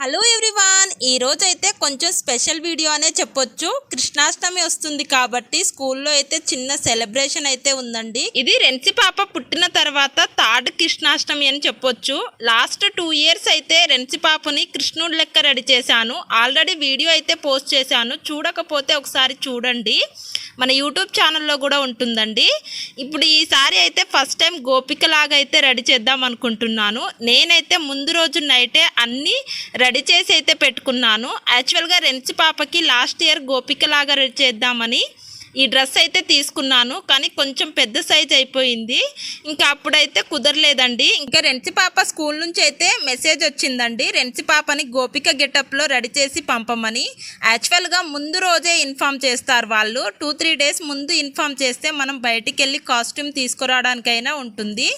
Hello everyone ఈరోజు అయితే కొంచెం స్పెషల్ వీడియో అనే చెప్పొచ్చు. కృష్ణాష్టమి వస్తుంది కాబట్టి స్కూల్లో అయితే చిన్న సెలబ్రేషన్ అయితే ఉందండి. ఇది రెన్సి పాప పుట్టిన తర్వాత థర్డ్ కృష్ణాష్టమి అని చెప్పొచ్చు. లాస్ట్ టూ ఇయర్స్ అయితే రెన్సి పాపని కృష్ణుడి లెక్క రెడీ చేశాను. ఆల్రెడీ వీడియో అయితే పోస్ట్ చేశాను. చూడకపోతే ఒకసారి చూడండి. మన యూట్యూబ్ ఛానల్లో కూడా ఉంటుందండి. ఇప్పుడు ఈసారి అయితే ఫస్ట్ టైం గోపిక లాగా అయితే రెడీ చేద్దాం అనుకుంటున్నాను. నేనైతే ముందు రోజు నైటే అన్నీ రెడీ చేసి అయితే పెట్టుకున్నాను. యాక్చువల్గా రెన్సి పాపకి లాస్ట్ ఇయర్ గోపిక లాగా రెడీ చేద్దామని ఈ డ్రెస్ అయితే తీసుకున్నాను కానీ కొంచెం పెద్ద సైజ్ అయిపోయింది. ఇంకా అప్పుడైతే కుదరలేదండి. ఇంకా రెంచి పాప స్కూల్ నుంచి అయితే మెసేజ్ వచ్చిందండి. రెంచి పాపని గోపిక గెటప్లో రెడీ చేసి పంపమని. యాక్చువల్గా ముందు రోజే ఇన్ఫామ్ చేస్తారు వాళ్ళు. టూ త్రీ డేస్ ముందు ఇన్ఫామ్ చేస్తే మనం బయటికి వెళ్ళి కాస్ట్యూమ్ తీసుకురావడానికైనా ఉంటుంది.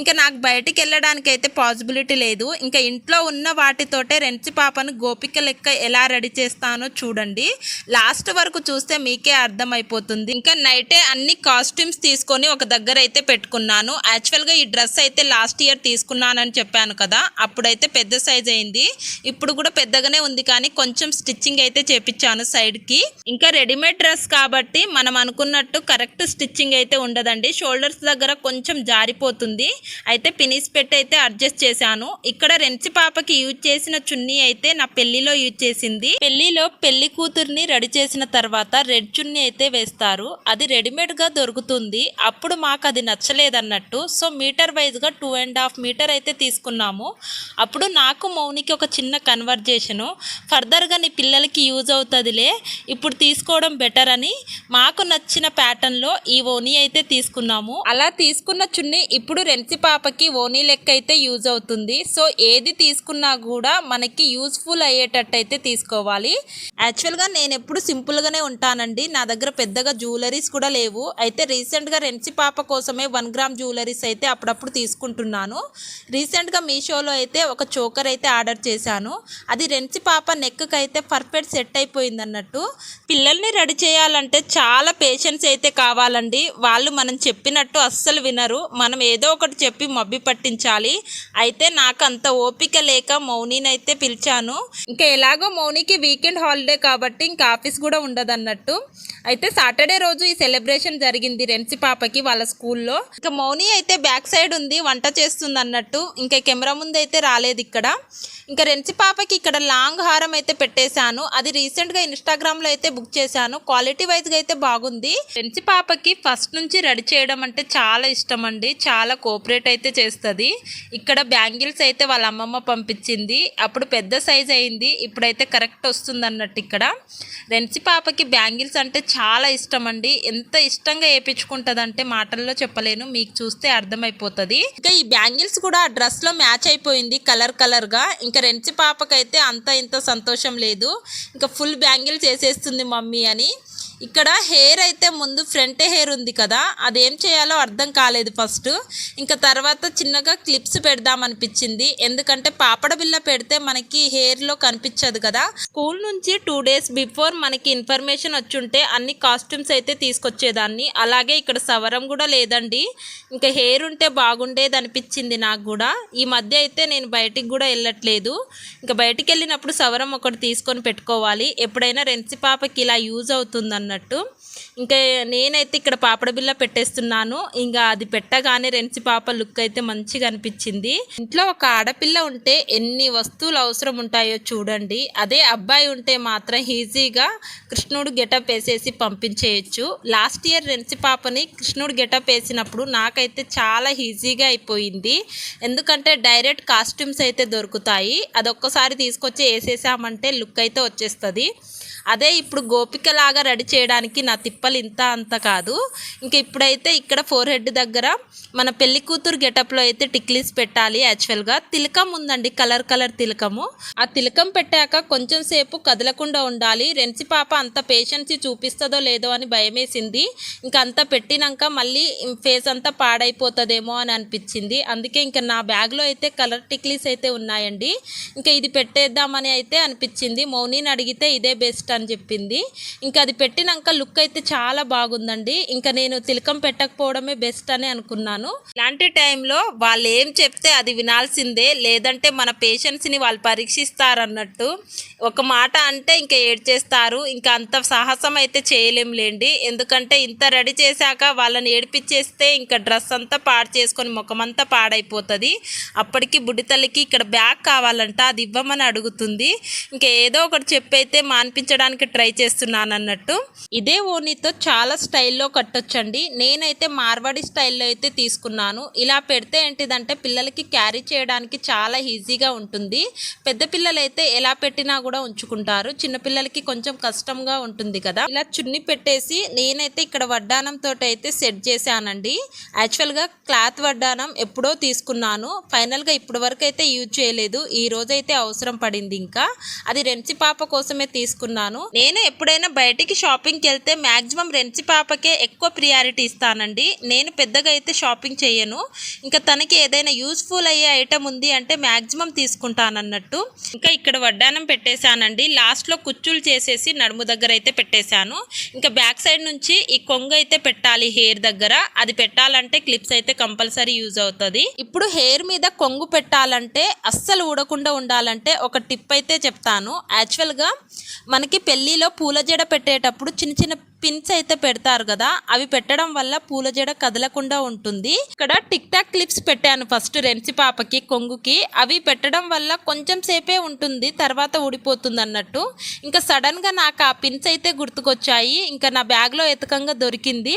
ఇంకా నాకు బయటికి వెళ్ళడానికి అయితే పాసిబిలిటీ లేదు. ఇంకా ఇంట్లో ఉన్న వాటితోటే రెంచి పాపను గోపిక లెక్క ఎలా రెడీ చేస్తానో చూడండి. లాస్ట్ వరకు చూస్తే మీకే అర్థమైపోతుంది. ఇంకా నైటే అన్ని కాస్ట్యూమ్స్ తీసుకొని ఒక దగ్గర అయితే పెట్టుకున్నాను యాక్చువల్గా ఈ డ్రెస్ అయితే లాస్ట్ ఇయర్ తీసుకున్నానని చెప్పాను కదా అప్పుడైతే పెద్ద సైజ్ అయింది. ఇప్పుడు కూడా పెద్దగానే ఉంది కానీ కొంచెం స్టిచ్చింగ్ అయితే చేపించాను సైడ్కి ఇంకా రెడీమేడ్ డ్రెస్ కాబట్టి మనం అనుకున్నట్టు కరెక్ట్ స్టిచ్చింగ్ అయితే ఉండదండి. షోల్డర్స్ దగ్గర కొంచెం జారిపోతుంది. అయితే పినిస్ పెట్టి అయితే అడ్జస్ట్ చేశాను. ఇక్కడ రెంచి పాపకి యూజ్ చేసిన చున్నీ అయితే నా పెళ్ళిలో యూజ్ చేసింది. పెళ్ళిలో పెళ్ళి కూతుర్ని రెడీ చేసిన తర్వాత రెడ్ చున్నీ అయితే ఇస్తారు అది రెడీమేడ్గా దొరుకుతుంది. అప్పుడు మాకు అది నచ్చలేదన్నట్టు. సో మీటర్ వైజ్గా టూ అండ్ హాఫ్ మీటర్ అయితే తీసుకున్నాము. అప్పుడు నాకు మౌనికి ఒక చిన్న కన్వర్జేషను ఫర్దర్గా నీ పిల్లలకి యూజ్ అవుతుందిలే. ఇప్పుడు తీసుకోవడం బెటర్ అని మాకు నచ్చిన ప్యాటర్న్లో ఈ ఓనీ అయితే తీసుకున్నాము. అలా తీసుకున్న చున్ని ఇప్పుడు రెన్సి పాపకి ఓనీ లెక్క అయితే యూజ్ అవుతుంది. సో ఏది తీసుకున్నా కూడా మనకి యూస్ఫుల్ అయ్యేటట్టు అయితే తీసుకోవాలి యాక్చువల్గా నేను ఎప్పుడు సింపుల్గానే ఉంటానండి. నా దగ్గర పెద్ద పెద్దగా జ్యువెలరీస్ కూడా లేవు. అయితే రీసెంట్గా రెన్సి పాప కోసమే వన్ గ్రామ్ జ్యువెలరీస్ అయితే అప్పుడప్పుడు తీసుకుంటున్నాను. రీసెంట్గా మీషోలో అయితే ఒక చోకర్ అయితే ఆర్డర్ చేశాను. అది రెన్సి పాప నెక్కి అయితే పర్ఫెక్ట్ సెట్ అయిపోయింది అన్నట్టు. పిల్లల్ని రెడీ చేయాలంటే చాలా పేషెన్స్ అయితే కావాలండి. వాళ్ళు మనం చెప్పినట్టు అస్సలు వినరు. మనం ఏదో ఒకటి చెప్పి మబ్బి పట్టించాలి. అయితే నాకు అంత ఓపిక లేక మౌనిని అయితే పిలిచాను. ఇంకా ఎలాగో మౌనికి వీకెండ్ హాలిడే కాబట్టి ఇంకా ఆఫీస్ కూడా ఉండదు అన్నట్టు అయితే సాటర్డే రోజు ఈ సెలబ్రేషన్ జరిగింది రెన్సి పాపకి వాళ్ళ స్కూల్లో. ఇంకా మౌని అయితే బ్యాక్ సైడ్ ఉంది వంట చేస్తుంది అన్నట్టు. ఇంకా కెమెరా ముందు అయితే రాలేదు ఇక్కడ. ఇంకా రెన్సి పాపకి ఇక్కడ లాంగ్ హారం అయితే పెట్టేశాను. అది రీసెంట్గా ఇన్స్టాగ్రామ్లో అయితే బుక్ చేశాను. క్వాలిటీ వైజ్గా అయితే బాగుంది. రెన్సి పాపకి ఫస్ట్ నుంచి రెడీ చేయడం అంటే చాలా ఇష్టం అండి. చాలా కోఆపరేట్ అయితే చేస్తుంది. ఇక్కడ బ్యాంగిల్స్ అయితే వాళ్ళ అమ్మమ్మ పంపించింది. అప్పుడు పెద్ద సైజ్ అయింది. ఇప్పుడైతే కరెక్ట్ వస్తుంది అన్నట్టు ఇక్కడ. రెన్సి పాపకి బ్యాంగిల్స్ అంటే చాలా ఇష్టం అండి ఎంత ఇష్టంగా వేయించుకుంటుందంటే మాటల్లో చెప్పలేను. మీకు చూస్తే అర్థమైపోతుంది. ఇంకా ఈ బ్యాంగిల్స్ కూడా ఆ డ్రెస్లో మ్యాచ్ అయిపోయింది కలర్ కలర్గా. ఇంకా రెంచి పాపకైతే అంత ఇంత సంతోషం లేదు. ఇంకా ఫుల్ బ్యాంగిల్స్ వేసేస్తుంది మమ్మీ అని. ఇక్కడ హెయిర్ అయితే ముందు ఫ్రంట్ హెయిర్ ఉంది కదా అదేం చేయాలో అర్థం కాలేదు ఫస్ట్ ఇంకా తర్వాత చిన్నగా క్లిప్స్ పెడదాం అనిపించింది. ఎందుకంటే పాపడ బిల్ల పెడితే మనకి హెయిర్లో కనిపించదు కదా. స్కూల్ నుంచి టూ డేస్ బిఫోర్ మనకి ఇన్ఫర్మేషన్ వచ్చుంటే అన్ని కాస్ట్యూమ్స్ అయితే తీసుకొచ్చేదాన్ని. అలాగే ఇక్కడ సవరం కూడా లేదండి. ఇంకా హెయిర్ ఉంటే బాగుండేది అనిపించింది నాకు కూడా. ఈ మధ్య అయితే నేను బయటికి కూడా వెళ్ళట్లేదు. ఇంకా బయటికి వెళ్ళినప్పుడు సవరం ఒకటి తీసుకొని పెట్టుకోవాలి. ఎప్పుడైనా రెన్సి పాపకి ఇలా యూజ్ అవుతుందన్న అన్నట్టు. ఇంకా నేనైతే ఇక్కడ పాపడ బిల్ల పెట్టేస్తున్నాను. ఇంకా అది పెట్టగానే రెన్సి పాప లుక్ అయితే మంచిగా అనిపించింది. ఇంట్లో ఒక ఆడపిల్ల ఉంటే ఎన్ని వస్తువులు అవసరం ఉంటాయో చూడండి. అదే అబ్బాయి ఉంటే మాత్రం ఈజీగా కృష్ణుడు గెటప్ వేసేసి పంపించేయచ్చు. లాస్ట్ ఇయర్ రెన్సి పాపని కృష్ణుడు గెటప్ వేసినప్పుడు నాకైతే చాలా ఈజీగా అయిపోయింది. ఎందుకంటే డైరెక్ట్ కాస్ట్యూమ్స్ అయితే దొరుకుతాయి. అదొక్కసారి తీసుకొచ్చి వేసేసామంటే లుక్ అయితే వచ్చేస్తుంది. అదే ఇప్పుడు గోపికలాగా రెడీ చేయడానికి నా తిప్పలు ఇంత అంత కాదు. ఇంకా ఇప్పుడైతే ఇక్కడ ఫోర్ హెడ్ దగ్గర మన పెళ్ళి కూతురు గెటప్లో అయితే టిక్లీస్ పెట్టాలి యాక్చువల్గా. తిలకం ఉందండి కలర్ కలర్ తిలకము. ఆ తిలకం పెట్టాక కొంచెం సేపు కదలకుండా ఉండాలి. రెన్సి పాప అంత పేషెన్సీ చూపిస్తుందో లేదో అని భయమేసింది. ఇంకా అంతా పెట్టినాక మళ్ళీ ఫేస్ అంతా పాడైపోతుందేమో అని అనిపించింది. అందుకే ఇంకా నా బ్యాగ్లో అయితే కలర్ టిక్లీస్ అయితే ఉన్నాయండి. ఇంకా ఇది పెట్టేద్దామని అయితే అనిపించింది. మౌనిని అడిగితే ఇదే బెస్ట్ అని చెప్పింది. ఇంకా అది పెట్టినాక లుక్ అయితే చాలా బాగుందండి. ఇంకా నేను తిలకం పెట్టకపోవడమే బెస్ట్ అని అనుకున్నాను. ఇలాంటి టైంలో వాళ్ళు ఏం చెప్తే అది వినాల్సిందే. లేదంటే మన పేషెంట్స్ని వాళ్ళు పరీక్షిస్తారన్నట్టు ఒక మాట అంటే ఇంకా ఏడ్చేస్తారు. ఇంకా అంత సాహసం అయితే చేయలేంలేండి ఎందుకంటే ఇంత రెడీ చేశాక వాళ్ళని ఏడిపించేస్తే ఇంకా డ్రెస్ అంతా పాడు చేసుకొని ముఖమంతా పాడైపోతుంది. అప్పటికి బుడ్డితల్లికి ఇక్కడ బ్యాగ్ కావాలంట అది ఇవ్వమని అడుగుతుంది. ఇంకా ఏదో ఒకటి చెప్పైతే మాన్పించడానికి ట్రై చేస్తున్నాను అన్నట్టు ఇదే ఓనీతో చాలా స్టైల్లో కట్టొచ్చండి. నేనైతే మార్వాడి స్టైల్లో అయితే తీసుకున్నాను. ఇలా పెడితే ఏంటిదంటే పిల్లలకి క్యారీ చేయడానికి చాలా ఈజీగా ఉంటుంది. పెద్ద పిల్లలు అయితే ఎలా పెట్టినా కూడా ఉంచుకుంటారు. చిన్న పిల్లలకి కొంచెం కష్టంగా ఉంటుంది కదా. ఇలా చున్ని పెట్టేసి నేనైతే ఇక్కడ వడ్డానంతో అయితే సెట్ చేశానండి. యాక్చువల్గా క్లాత్ వడ్డానం ఎప్పుడో తీసుకున్నాను. ఫైనల్గా ఇప్పటి వరకు అయితే యూజ్ చేయలేదు. ఈ రోజైతే అవసరం పడింది ఇంకా. అది రెంచి పాప కోసమే తీసుకున్నాను. నేను ఎప్పుడైనా బయటికి షాపింగ్కి వెళ్తే మాక్సిమం రెంచి పాపకే ఎక్కువ ప్రియారిటీ ఇస్తానండి. నేను పెద్దగా అయితే షాపింగ్ చేయను. ఇంకా తనకి ఏదైనా యూస్ఫుల్ అయ్యే ఐటమ్ ఉంది అంటే మాక్సిమం తీసుకుంటాను అన్నట్టు ఇంకా ఇక్కడ వడ్డానం పెట్టేశానండి. లాస్ట్లో కుచ్చులు చేసేసి నడుము దగ్గర అయితే పెట్టేశాను. ఇంకా బ్యాక్ సైడ్ నుంచి ఈ కొంగు అయితే పెట్టాలి హెయిర్ దగ్గర. అది పెట్టాలంటే క్లిప్స్ అయితే కంపల్సరీ యూజ్ అవుతుంది. ఇప్పుడు హెయిర్ మీద కొంగు పెట్టాలంటే అస్సలు ఊడకుండా ఉండాలంటే ఒక టిప్ అయితే చెప్తాను. యాక్చువల్గా మనకి పెళ్ళిలో పూల జడ పెట్టేటప్పుడు చిన్న చిన్న పిన్స్ అయితే పెడతారు కదా అవి పెట్టడం వల్ల పూల జడ కదలకుండా ఉంటుంది. ఇక్కడ టిక్ టాక్ క్లిప్స్ పెట్టాను ఫస్ట్ రెన్సి పాపకి కొంగుకి. అవి పెట్టడం వల్ల కొంచెం సేపే ఉంటుంది తర్వాత ఊడిపోతుంది అన్నట్టు ఇంకా సడన్గా నాకు ఆ పిన్స్ అయితే గుర్తుకొచ్చాయి ఇంకా నా బ్యాగ్లో ఎతకంగా దొరికింది.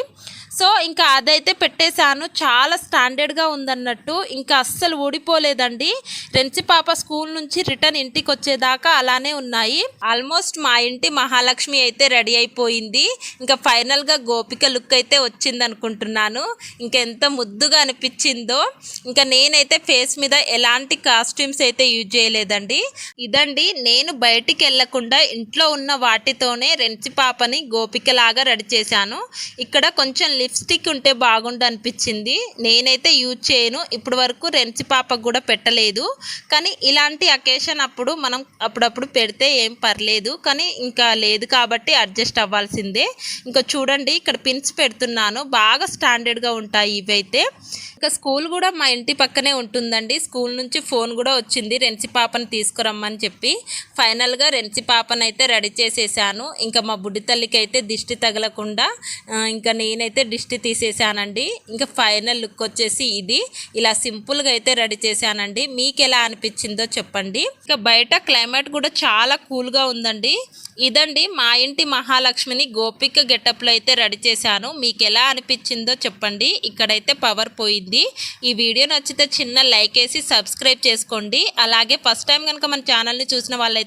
సో ఇంకా అదైతే పెట్టేశాను చాలా స్టాండర్డ్గా ఉందన్నట్టు. ఇంకా అస్సలు ఊడిపోలేదండి. రెంచి పాప స్కూల్ నుంచి రిటర్న్ ఇంటికి వచ్చేదాకా అలానే ఉన్నాయి. ఆల్మోస్ట్ మా ఇంటి మహాలక్ష్మి అయితే రెడీ అయిపోయింది. ఇంకా ఫైనల్గా గోపిక లుక్ అయితే వచ్చింది అనుకుంటున్నాను ఇంకా ఎంత ముద్దుగా అనిపించిందో. ఇంకా నేనైతే ఫేస్ మీద ఎలాంటి కాస్ట్యూమ్స్ అయితే యూజ్ చేయలేదండి. ఇదండి నేను బయటికి వెళ్ళకుండా ఇంట్లో ఉన్న వాటితోనే రెంచి పాపని గోపికలాగా రెడీ చేశాను. ఇక్కడ కొంచెం లిప్స్టిక్ ఉంటే బాగుండు అనిపించింది. నేనైతే యూజ్ చేయను. ఇప్పటి వరకు రెంచి పాపకు కూడా పెట్టలేదు. కానీ ఇలాంటి అకేషన్ అప్పుడు మనం అప్పుడప్పుడు పెడితే ఏం పర్లేదు. కానీ ఇంకా లేదు కాబట్టి అడ్జస్ట్ అవ్వాల్సిందే. ఇంకా చూడండి ఇక్కడ పిన్స్ పెడుతున్నాను. బాగా స్టాండర్డ్గా ఉంటాయి ఇవైతే. ఇంకా స్కూల్ కూడా మా ఇంటి పక్కనే ఉంటుందండి. స్కూల్ నుంచి ఫోన్ కూడా వచ్చింది. రెన్సి పాపని తీసుకురమ్మని చెప్పి ఫైనల్గా రెన్సి పాపను అయితే రెడీ చేసేసాను. ఇంకా మా బుడ్డి తల్లికి అయితే దిష్టి తగలకుండా ఇంకా నేనైతే దిష్టి తీసేసానండి. ఇంకా ఫైనల్ లుక్ వచ్చేసి ఇది. ఇలా సింపుల్గా అయితే రెడీ చేశానండి. మీకు ఎలా అనిపించిందో చెప్పండి. ఇంకా బయట క్లైమేట్ కూడా చాలా కూల్గా ఉందండి. ఇదండి మా ఇంటి మహాలక్ష్మిని గోపిక గెటప్లో అయితే రెడీ చేశాను. మీకు ఎలా అనిపించిందో చెప్పండి. ఇక్కడైతే పవర్ పోయింది. ఈ వీడియో నచ్చితే చిన్న లైక్ వేసి సబ్స్క్రైబ్ చేసుకోండి. అలాగే ఫస్ట్ టైం కనుక మన ఛానల్ని చూసిన వాళ్ళైతే